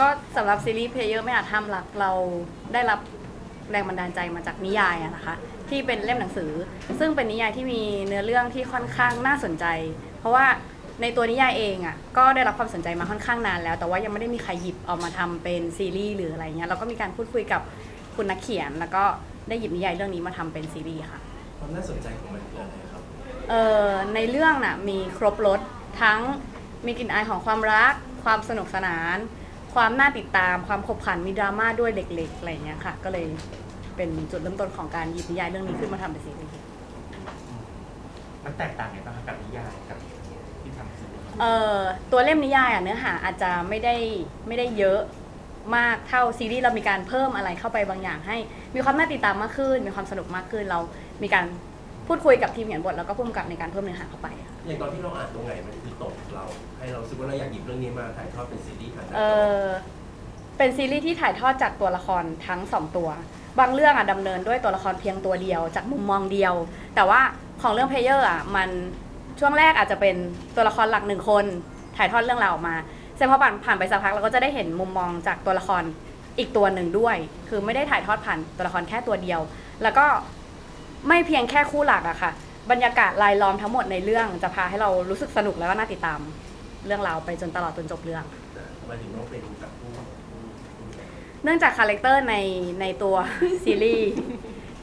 ก็สำหรับซีรีส์เพลเยอร์ไม่อาจทำหลักเราได้รับแรงบันดาลใจมาจากนิยายอะนะคะ ที่เป็นเล่มหนังสือ ซึ่งเป็นนิยายที่มีเนื้อเรื่องที่ค่อนข้างน่าสนใจ เพราะว่าในตัวนิยายเองอะก็ได้รับความสนใจมาค่อนข้างนานแล้ว แต่ว่ายังไม่ได้มีใครหยิบเอามาทำเป็นซีรีส์หรืออะไรเงี้ยเราก็มีการพูดคุยกับคุณนักเขียน แล้วก็ได้หยิบนิยายเรื่องนี้มาทำเป็นซีรีส์ค่ะความน่าสนใจของมันคืออะไรครับเอ่อในเรื่องน่ะมีครบรถทั้งมีกลิ่นอายของความรัก ความสนุกสนาน ความน่าติดตามความขบขันมีดราม่าด้วยเล็กๆอะไรอย่างเงี้ยค่ะ ก็เลยเป็นจุดเริ่มต้นของการหยิบนิยายเรื่องนี้ขึ้นมาทำเป็นซีรีส์มันแตกต่างไงบ้างครับกับนิยายกับที่ทำซีรีส์เอ่อตัวเล่มนิยายอะเนื้อหาอาจจะไม่ได้ไม่ได้เยอะมากเท่าซีรีส์เรามีการเพิ่มอะไรเข้าไปบางอย่างให้ มีความน่าติดตามมากขึ้น มีความสนุกมากขึ้นเรามีการพูดคุยกับทีมเขียนบทแล้วก็ผู้กำกับในการเพิ่มเนื้อหาเข้าไปค่ะ อย่างตอนที่เราอ่านตรงไหนมันคือตกเรา ให้เรารู้สึกว่าเราอยากหยิบเรื่องนี้มาถ่ายทอดเป็นซีรีส์ผ่านหน้าเอจออเป็นซีรีส์ที่ถ่ายทอดจากตัวละครทั้งสองตัว บางเรื่องอะดำเนินด้วยตัวละครเพียงตัวเดียว จากมุมมองเดียว แต่ว่าของเรื่องเพลเยอร์อะมันช่วงแรกอาจจะเป็นตัวละครหลักหนึ่งคน ถ่ายทอดเรื่องราวออกมาเสร็จพอผ่านผ่านไปสักพักเราก็จะได้เห็นมุมมองจากตัวละครอีกตัวหนึ่งด้วย คือไม่ได้ถ่ายทอดผ่านตัวละครแค่ตัวเดียว แล้วก็ไม่เพียงแค่คู่หลักอะค่ะ บรรยากาศรายล้อมทั้งหมดในเรื่องจะพาให้เรารู้สึกสนุกแล้วก็น่าติดตาม เรื่องราวไปจนตลอดจนจบเรื่อง ทำไมถึงต้องเป็นกับผู้เนื่องจากคาแรคเตอร์ในในตัว ซีรีส์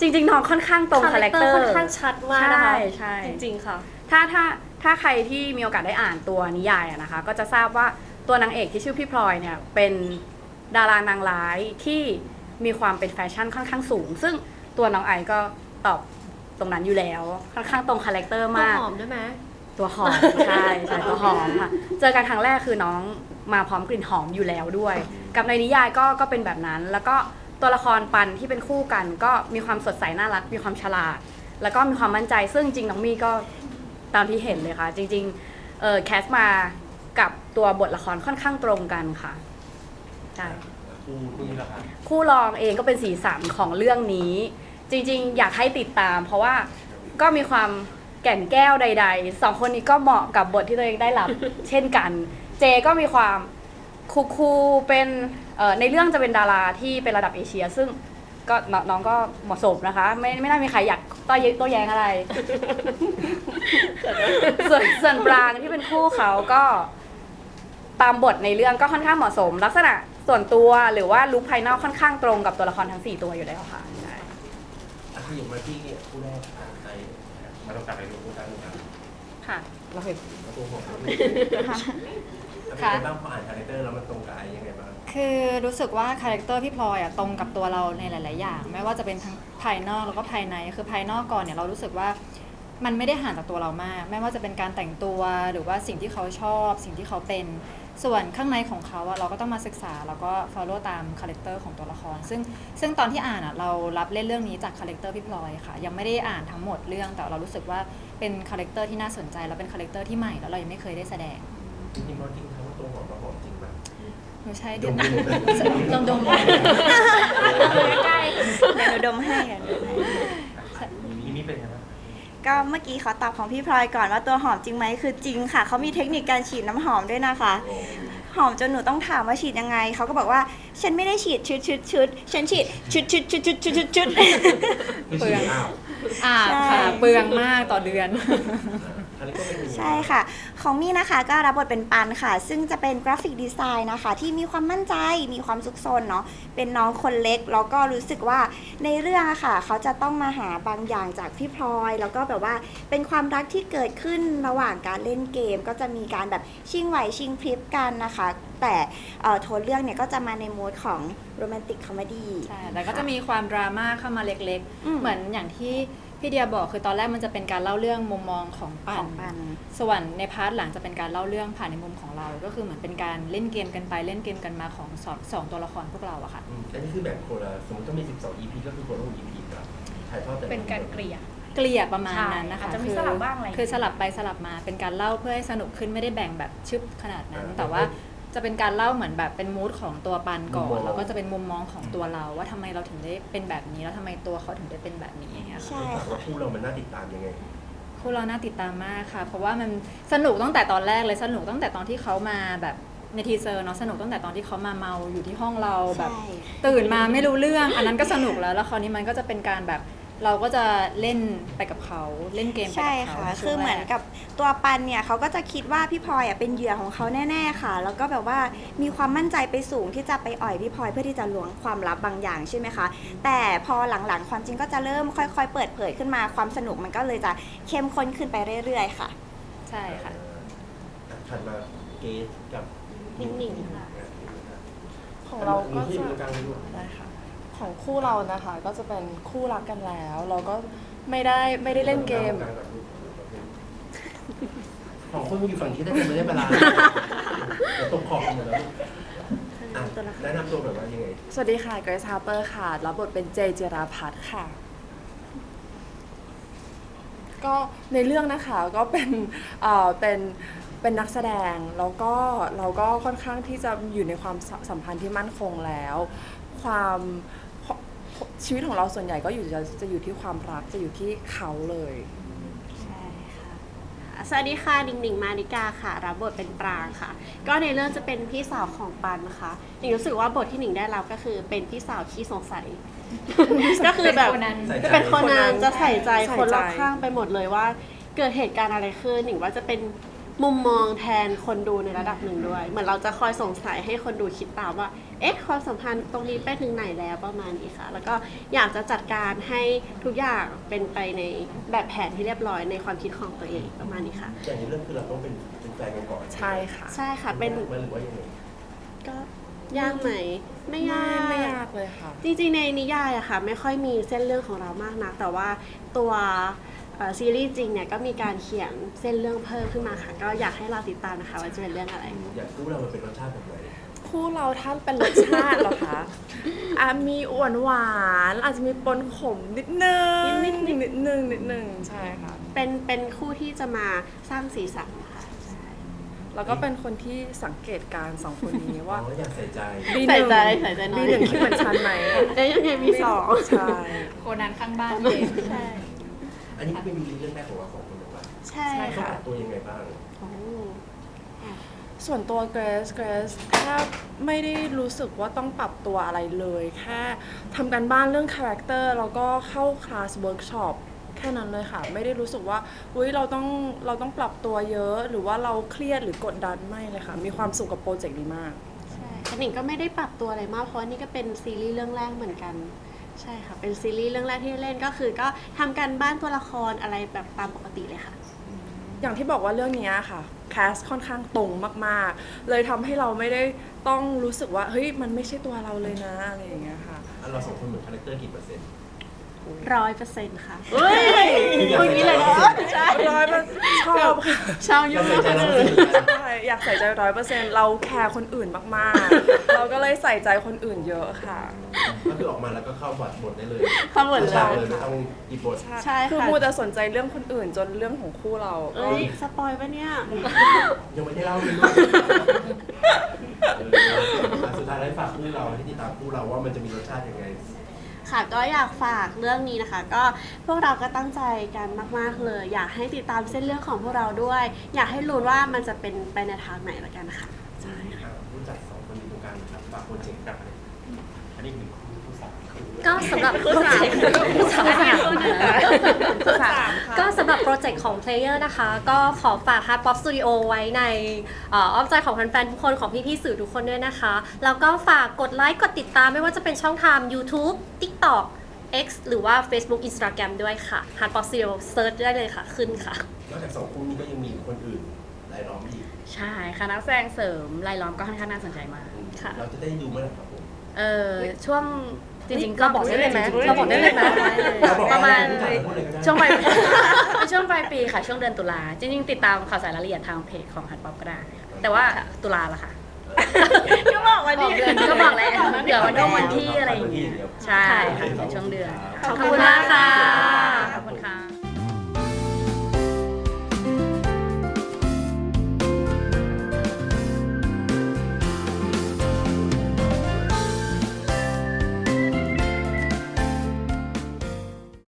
จริงๆน้องค่อนข้างตรงคาแรคเตอร์ ค่อนข้างชัดมากนะคะใช่ใช่ จริงๆค่ะ ถ้าถ้าถ้าใครที่มีโอกาสได้อ่านตัวนิยายอะนะคะ ก็จะทราบว่าตัวนางเอกที่ชื่อพี่พลอยเนี่ยเป็นดารานางร้ายที่มีความเป็นแฟชั่นค่อนข้างสูง ซึ่งตัวน้องไอก็ตอบ ตรงนั้นอยู่แล้วค่อนข้างตรงคาแรคเตอร์ตัวมาก หอมด้วยไหม ตัวหอม ใช่ใช่ตัวหอมค่ะ เจอกันครั้งแรกคือน้องมาพร้อมกลิ่นหอมอยู่แล้วด้วย กับในนิยายก็ก็เป็นแบบนั้น แล้วก็ตัวละครปันที่เป็นคู่กัน ก็มีความสดใสน่ารัก มีความฉลาด แล้วก็มีความมั่นใจ ซึ่งจริงน้องมี่ก็ตามที่เห็นเลยค่ะ จริงๆเออแคสมากับตัวบทละครค่อนข้างตรงกันค่ะใช่ผู้ผู้นี่แหละครับคู่รองเองก็เป็นสีสันของเรื่องนี้ จริงๆ อยากให้ติดตาม เพราะว่าก็มีความแก่นแก้วใดๆสองคนนี้ก็เหมาะกับบทที่ตัวเองได้รับ เช่นกัน เจก็มีความคูคูๆเป็นเอ่อในเรื่องจะเป็นดาราที่เป็นระดับเอเชีย ซึ่งก็นน้องก็เหมาะสมนะคะ ไม่ไม่น่ามีใครอยากต้อเยโต้แย้งอะไร ส่วนส่วนปรางที่เป็นคู่เขาก็ตามบทในเรื่องก็ค่อนข้างเหมาะสม ลักษณะส่วนตัวหรือว่าลุคภายนอกค่อนข้างตรงกับตัวละครทั้ง 4 ตัวอยู่แล้วค่ะ ใช่อะขยับมาที่ผู้แรกอะในมาต้องกลับไปดูคู่กันครับค่ะ เราเห็นตัวผมเป็นค่ะไงบ้างพออ่านคาแรคเตอร์แล้วมันตรงกับไอยังไงบ้างคือรู้สึกว่าคาแรคเตอร์พี่พลอยอะตรงกับตัวเราในหลาย ๆ อย่าง ไม่ว่าจะเป็นทั้งภายนอกแล้วก็ภายใน คือภายนอกก่อนเนี่ยเรารู้สึกว่ามันไม่ได้ห่างจากตัวเรามาก ไม่ว่าจะเป็นการแต่งตัวหรือว่าสิ่งที่เขาชอบ สิ่งที่เขาเป็น ส่วนข้างในของเขาอะเราก็ต้องมาศึกษาแล้วก็ follow ตามคาแรคเตอร์ของตัวละคร ซึ่งซึ่งตอนที่อ่านอะเรารับเล่นเรื่องนี้จากคาแรคเตอร์พี่พลอยค่ะ ยังไม่ได้อ่านทั้งหมดเรื่องแต่เรารู้สึกว่าเป็นคาแรคเตอร์ที่น่าสนใจแล้วเป็นคาแรคเตอร์ที่ใหม่แล้วเรายังไม่เคยได้แสดงจริงๆเราจริงทั้งว่าตัวหอมกับหอมจริงไหมไม่ใช่เดี๋ยวดนะมดมดมใกล้เดี๋ยวหนูดมให้เดี๋ยวหนูดมให้มีนี่เป็นไงบ้าง ก็เมื่อกี้ขอตอบของพี่พลอยก่อนว่าตัวหอมจริงไหมคือจริงค่ะเขามีเทคนิคการฉีดน้ำหอมด้วยนะคะ หอมจนหนูต้องถามว่าฉีดยังไงเขาก็บอกว่าฉันไม่ได้ฉีดชุดชุดชุดฉันฉีดชุดชุดชุดชุดชุดชุดชุด ไม่ใช่อ้าว อ่าใช่ค่ะเปลืองมากต่อเดือนอั นนี้ก็เป็นอย่างนี้ใช่ค่ะ ของมี่นะคะก็รับบทเป็นปันค่ะ ซึ่งจะเป็นกราฟิกดีไซน์นะคะ ที่มีความมั่นใจมีความซุกซนเนาะเป็นน้องคนเล็ก แล้วก็รู้สึกว่าในเรื่องอะค่ะ เขาจะต้องมาหาบางอย่างจากพี่พลอย แล้วก็แบบว่าเป็นความรักที่เกิดขึ้นระหว่างการเล่นเกม ก็จะมีการแบบชิงไหวชิงพริบกันนะคะ แต่เอ่อโทนเรื่องเนี่ยก็จะมาในโหมดของโรแมนติกคอมเมดี้ ใช่แล้วก็จะมีความดราม่าเข้ามาเล็กอืม ๆ เหมือนอย่างที่ พี่เดียบอกคือตอนแรกมันจะเป็นการเล่าเรื่องมุมมองของขปั่อนงปัน ส่วนในพาร์ทหลังจะเป็นการเล่าเรื่องผ่านในมุมของเรา ก็คือเหมือนเป็นการเล่นเกมกันไปเล่นเกมกันมาของสองสองตัวละครพวกเราอะค่ะ อืมอันนี้คือแบบคนละสมมติถ้ามี 12 EP ก็คือคนละ6 EP ครับถ่ายทอดแต่ละเป็นการเกลี่ย เกลี่ยประมาณใช่นั้นนะคะอาจจะมีคืสลับบ้างอะไรคือสลับไปสลับมาเป็นการเล่าเพื่อให้สนุกขึ้นไม่ได้แบ่งแบบชึบขนาดนั้น แต่ว่า จะเป็นการเล่าเหมือนแบบเป็นมูดของตัวปันก่อน แล้วก็จะเป็นมุมมองของตัวเรา ว่าทำไมเราถึงได้เป็นแบบนี้ แล้วทำไมตัวเขาถึงได้เป็นแบบนี้อย่างเงี้ยค่ะ ใช่ถามค่ะ ว่าคู่เรามันน่าติดตามยังไง คู่เราน่าติดตามมากค่ะ เพราะว่ามันสนุกตั้งแต่ตอนแรกเลยสนุกตั้งแต่ตอนที่เขามาแบบในทีเซอร์เนาะสนุกตั้งแต่ตอนที่เขามาเมาอยู่ที่ห้องเราแบบ ใช่ ตื่นมาไม่รู้เรื่อง อันนั้นก็สนุกแล้วแล้วคราวนี้มันก็จะเป็นการแบบ เราก็จะเล่นไปกับเขาเล่นเกมไปใช่กับเขาค่ะในช่วงคือเหมือนแรกับตัวปันเนี่ยเขาก็จะคิดว่าพี่พลอยอะเป็นเหยื่อของเขาแน่ ๆ ค่ะ แล้วก็แบบว่ามีความมั่นใจไปสูงที่จะไปอ่อยพี่พลอยเพื่อที่จะล้วงความลับบางอย่างใช่ไหมคะ แต่พอหลังๆ ความจริงก็จะเริ่มค่อย ๆ เปิดเผยขึ้นมาความสนุกมันก็เลยจะเข้มข้นขึ้นไปเรื่อยๆค่ะ ใช่ค่ะ อะถัดมาเกสกับนิ่งๆค่ะอะ ของเราก็ที่จะอยู่ตรงกลางด้วย ได้ค่ะ ของคู่เรานะคะ ก็จะเป็นคู่รักกันแล้ว เราก็ไม่ได้ไม่ได้เล่นเกม ของคนอยู่ฝั่งที่ได้กันไม่ได้เวลาเดี๋ยวตกขอบกันหมดแล้วอะแนะนำตัวแบบว่ายังไงสวัสดีค่ะ เกรซฮาร์เปอร์ค่ะรับบทเป็นเจเจราพัฒน์ค่ะ ก็ในเรื่องนะคะก็เป็นเอ่อเป็นเป็นนักแสดง แล้วก็เราก็ค่อนข้างที่จะอยู่ในความสสัมพันธ์ที่มั่นคงแล้ว ความ ชีวิตของเราส่วนใหญ่ก็อยู่จะจะอยู่ที่ความรักจะอยู่ที่เขาเลย ใช่ค่ะ สวัสดีค่ะหนิงหนิงมานิกาค่ะ รับบทเป็นปรางค่ะ ก็ในเรื่องจะเป็นพี่สาวของปันนะคะหนิงรู้สึกว่าบทที่หนิงได้รับก็คือเป็นพี่สาวที่สงสัย ก็คือแบบ เป็นคนนั้นใส่ใจจะเป็นคนนั้นจะใส่ใจใส่ใจคนรอบข้างไปหมดเลยว่า เกิดเหตุการณ์อะไรขึ้นหนิงว่าจะเป็น มุมมองแทนคนดูในระดับหนึ่งด้วย เหมือนเราจะคอยสงสัยให้คนดูคิดตามว่า เอ๊ะความสัมพันธ์ตรงนี้ไปถึงไหนแล้วประมาณนี้ค่ะ แล้วก็อยากจะจัดการให้ทุกอย่างเป็นไปในแบบแผนที่เรียบร้อยในความคิดของตัวเองประมาณนี้ค่ะ อย่างนี้เรื่องคือเราต้องเป็นเป็นแฟนกันก่อนใช่ค่ะใช่ค่ะเป็นมันหรือว่ายังไงก็ยากไหมไม่ยาไม่กไม่ยากเลยค่ะ จริงๆในนิยายอะค่ะ ไม่ค่อยมีเส้นเรื่องของเรามากนักแต่ว่าตัวเอ่อ ซีรีส์จริงเนี่ยก็มีการเขียนเส้นเรื่องเพิ่มขึ้นมาค่ะ ก็อยากให้เราติดตามนะคะว่าจะเป็นเรื่องอะไร อยากรู้เรามันเป็นรสชาติแบบไหนคู่เราท่านเป็นรสชาติเหรอคะอะมีอ้วนหวานอาจจะมีปนขมนิดนึงนิดๆนิดนึงนิดนึงใช่ค่ะ เป็นเป็นคู่ที่จะมาสร้างสีสันค่ะแล้วก็เป็นคนที่สังเกตการณ์สองคนนี้ว่า อ๋ออยากใส่ใจ บีใส่หนึ่งใจใส่ใจน้อย บีหนึ่งคิดเหมือนฉันไหมแล้วยังไงมีสอง ใช่ โคนันข้างบ้านเอง ใช่ อันนี้เป็นเรื่องแรกของเราสองคนหรือเปล่าใช่ใช่ต้องค่ะ ปรับตัวยังไงบ้าง โอ้ส่วนตัวเกรซเกรซแค่ไม่ได้รู้สึกว่าต้องปรับตัวอะไรเลย แค่ทำการบ้านเรื่องคาแรคเตอร์แล้วก็เข้าคลาสเวิร์กช็อปแค่นั้นเลยค่ะ ไม่ได้รู้สึกว่าอุ้ยเราต้องเราต้องปรับตัวเยอะ หรือว่าเราเครียดหรือกดดันไม่เลยค่ะ มีความสุขกับโปรเจกต์นี้มาก ใช่แต่หนิงก็ไม่ได้ปรับตัวอะไรมากเพราะว่านี่ก็เป็นซีรีส์เรื่องแรกเหมือนกัน ใช่ค่ะ เป็นซีรีส์เรื่องแรกที่เล่นก็คือก็ทำการบ้านตัวละครอะไรแบบตามปกติเลยค่ะ อย่างที่บอกว่าเรื่องนี้ค่ะแคสค่อนข้างตรงมากๆ เลยทำให้เราไม่ได้ต้องรู้สึกว่าเฮ้ยมันไม่ใช่ตัวเราเลยนะอะไรอย่างเงี้ยค่ะ อันเราสองคนเหมือนคาแรคเตอร์กี่เปอร์เซ็นต์ร้อยเปอร์เซ็นต์ค่ะเฮ้ยพูดอย่างนี้เลยนะใช่ร้อยมันชอบค่ะชาวยุ่งใส่กับใจคนเราอื่น ใช่ อยากใส่ใจร้อยเปอร์เซ็นต์เราแคร์คนอื่นมากๆ เราก็เลยใส่ใจคนอื่นเยอะค่ะ ก็คือออกมาแล้วก็เข้าบทบทได้เลยเข้าบทเลยฉากเลยไม่ต้องหยิบบท ใช่ค่ะ คือมูแต่สนใจเรื่องคนอื่นจนเรื่องของคู่เราก็เอ้ยสปอยปะเนี่ย ยังไม่ได้เล่าเลยลูกเอออะสุดท้ายได้ฝากคู่เราให้ติดตามคู่เราว่ามันจะมีรสชาติยังไง ค่ะ ก็อยากฝากเรื่องนี้นะคะ ก็พวกเราก็ตั้งใจกันมาก ๆ เลย อยากให้ติดตามเส้นเรื่องของพวกเราด้วย อยากให้รู้ว่ามันจะเป็นไปในทางไหนละกันค่ะใช่ครับรู้จักสองคนอยู่ตรงกลางนะครับฝากโปรเจกต์กับอะไรอันนี้หนึ่งคู่คู่สามคู่ ก็สำหรับโปรเจกต์สามค่ะก็ สำหรับโปรเจกต์ของ Player นะคะ ก็ขอฝาก Hard Pop Studio ไว้ในเอ่ออ้อมใจของแฟนๆทุกคนของพี่ๆสื่อทุกคนด้วยนะคะ แล้วก็ฝากกดไลค์ กดติดตามไม่ว่าจะเป็นช่องทาง YouTube TikTok X หรือว่า Facebook Instagram ด้วยค่ะ Hard Pop Studio Search ได้เลยค่ะ ขึ้นค่ะ นอกจากสองคู่นี้ก็ยังมีคนอื่นรายล้อมอีกใช่ค่ะนักแสดงเสริมรายล้อมก็ค่อนข้างน่าสนใจมาก ค่ะ เราจะได้ดูเมื่อไหร่ครับผม เออช่วง จริงๆเราบอกได้เลยไหมเราบอกได้เลยไหมเราบอกประมาณได้เลยพูดเลยก็ได้ช่วงปลาย ช่วงปลายปีค่ะ ช่วงเดือนตุลาจริงๆ ติดตามข่าวสารรายละเอียดทางเพจของฮัตป๊อปก็ได้ค่ะแต่ว่าตุลาละค่ะ ก็บอกวันนี้ ก็บอกแล้วเดี๋ยววันวันที่อะไรอย่างเงี้ยใช่ค่ะช่วงเดือนขอบคุณมากค่ะขอบคุณ